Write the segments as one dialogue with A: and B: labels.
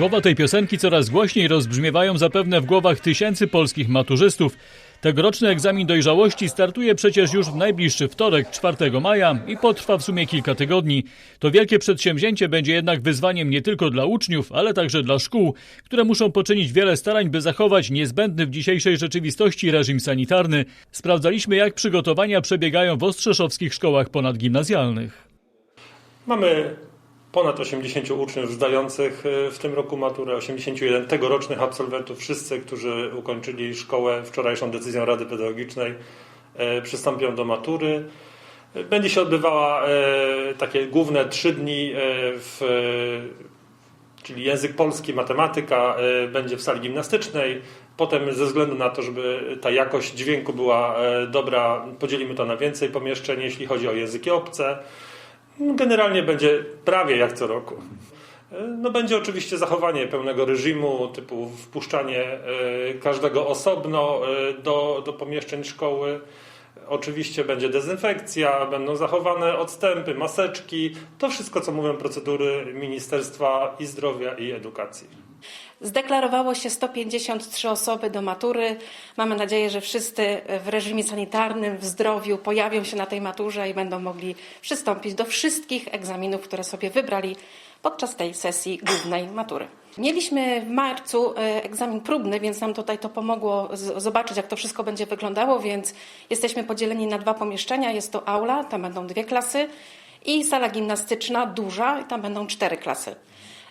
A: Słowa tej piosenki coraz głośniej rozbrzmiewają zapewne w głowach tysięcy polskich maturzystów. Tegoroczny egzamin dojrzałości startuje przecież już w najbliższy wtorek, 4 maja i potrwa w sumie kilka tygodni. To wielkie przedsięwzięcie będzie jednak wyzwaniem nie tylko dla uczniów, ale także dla szkół, które muszą poczynić wiele starań, by zachować niezbędny w dzisiejszej rzeczywistości reżim sanitarny. Sprawdzaliśmy, jak przygotowania przebiegają w ostrzeszowskich szkołach ponadgimnazjalnych.
B: Mamy ponad 80 uczniów zdających e, w tym roku maturę, 81 tegorocznych absolwentów. Wszyscy, którzy ukończyli szkołę wczorajszą decyzją Rady Pedagogicznej, e, przystąpią do matury. Będzie się odbywała e, takie główne trzy dni, e, w, czyli język polski, matematyka, będzie w sali gimnastycznej. Potem ze względu na to, żeby ta jakość dźwięku była dobra, podzielimy to na więcej pomieszczeń, jeśli chodzi o języki obce. Generalnie będzie prawie jak co roku. No będzie oczywiście zachowanie pełnego reżimu, typu wpuszczanie e, każdego osobno e, do, do pomieszczeń szkoły. Oczywiście będzie dezynfekcja, będą zachowane odstępy, maseczki. To wszystko, co mówią procedury Ministerstwa i Zdrowia i Edukacji.
C: Zdeklarowało się 153 osoby do matury. Mamy nadzieję, że wszyscy w reżimie sanitarnym, w zdrowiu pojawią się na tej maturze i będą mogli przystąpić do wszystkich egzaminów, które sobie wybrali podczas tej sesji głównej matury. Mieliśmy w marcu e, egzamin próbny, więc nam tutaj to pomogło zobaczyć, jak to wszystko będzie wyglądało, więc jesteśmy podzieleni na dwa pomieszczenia. Jest to aula, tam będą dwie klasy i sala gimnastyczna duża, i tam będą cztery klasy.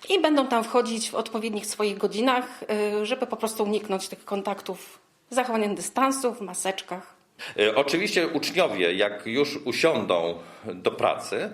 C: I będą tam wchodzić w odpowiednich swoich godzinach, y, żeby po prostu uniknąć tych kontaktów zachowaniem dystansu, w maseczkach.
D: Y, Oczywiście uczniowie, jak już usiądą do pracy,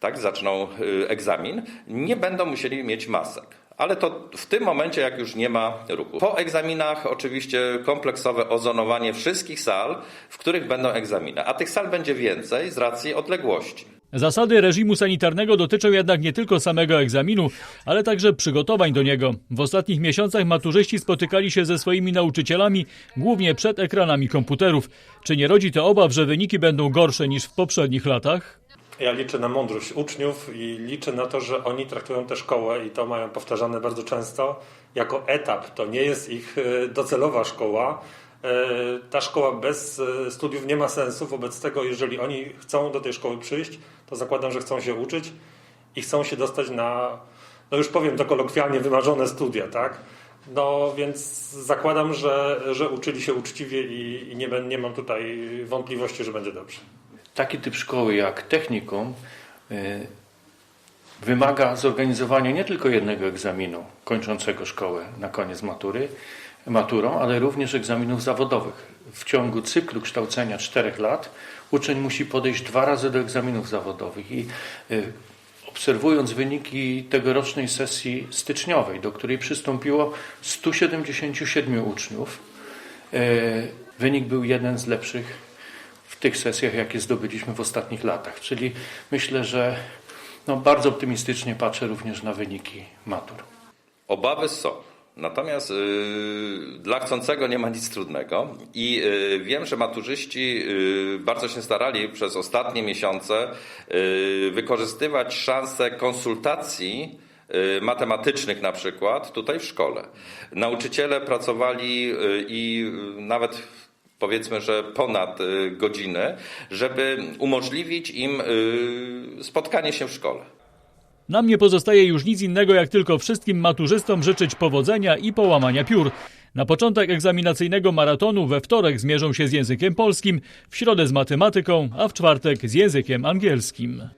D: tak, zaczną y, egzamin, nie będą musieli mieć masek. Ale to w tym momencie, jak już nie ma ruchu. Po egzaminach oczywiście kompleksowe ozonowanie wszystkich sal, w których będą egzaminy. A tych sal będzie więcej z racji odległości.
A: Zasady reżimu sanitarnego dotyczą jednak nie tylko samego egzaminu, ale także przygotowań do niego. W ostatnich miesiącach maturzyści spotykali się ze swoimi nauczycielami głównie przed ekranami komputerów. Czy nie rodzi to obaw, że wyniki będą gorsze niż w poprzednich latach?
B: Ja liczę na mądrość uczniów i liczę na to, że oni traktują tę szkołę i to mają powtarzane bardzo często jako etap. To nie jest ich e, docelowa szkoła. E, Ta szkoła bez e, studiów nie ma sensu. Wobec tego, jeżeli oni chcą do tej szkoły przyjść, to zakładam, że chcą się uczyć i chcą się dostać na, no już powiem to kolokwialnie, wymarzone studia, tak? No więc zakładam, że, że uczyli się uczciwie i, i nie, nie mam tutaj wątpliwości, że będzie dobrze.
E: Taki typ szkoły jak technikum y, wymaga zorganizowania nie tylko jednego egzaminu kończącego szkołę na koniec matury, maturą, ale również egzaminów zawodowych. W ciągu cyklu kształcenia czterech lat uczeń musi podejść dwa razy do egzaminów zawodowych i y, obserwując wyniki tegorocznej sesji styczniowej, do której przystąpiło 177 uczniów, y, wynik był jeden z lepszych w tych sesjach, jakie zdobyliśmy w ostatnich latach. Czyli myślę, że no, bardzo optymistycznie patrzę również na wyniki matur.
D: Obawy są. Natomiast y, dla chcącego nie ma nic trudnego i y, wiem, że maturzyści y, bardzo się starali przez ostatnie miesiące y, wykorzystywać szansę konsultacji y, matematycznych na przykład tutaj w szkole. Nauczyciele pracowali y, i nawet powiedzmy, że ponad godziny, żeby umożliwić im spotkanie się w szkole.
A: Nam nie pozostaje już nic innego, jak tylko wszystkim maturzystom życzyć powodzenia i połamania piór. Na początek egzaminacyjnego maratonu we wtorek zmierzą się z językiem polskim, w środę z matematyką, a w czwartek z językiem angielskim.